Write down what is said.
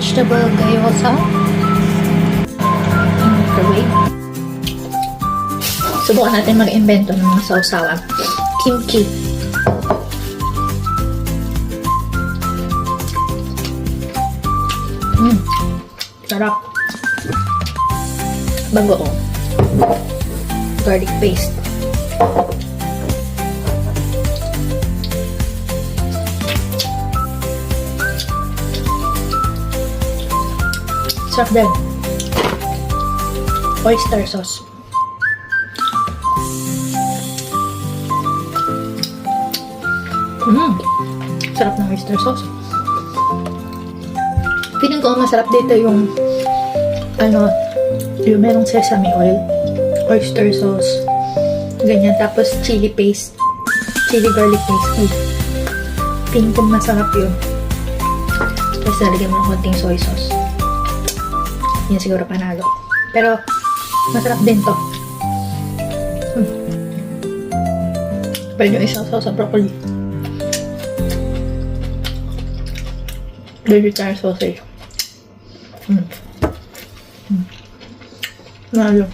vegetable gyoza. In microwave. Subukan natin mag-invento ng mga sausawan. Kimchi. Mm. Sarap. Bagoong. Garlic paste. Sarap din. Oyster sauce. Mmm. Sarap ng oyster sauce. Feeling ko masarap dito yung ano, yung merong sesame oil, oyster sauce, ganyan. Tapos chili paste, chili garlic paste. Uy. Feeling ko masarap yun. Tapos lalagyan mo ng konting soy sauce. Yan siguro panalo. Pero, masarap din to. Hmm. Pwede nyo isang sauce sa broccoli. Vegetarian sausage. Hmm. Hmm. Nalo.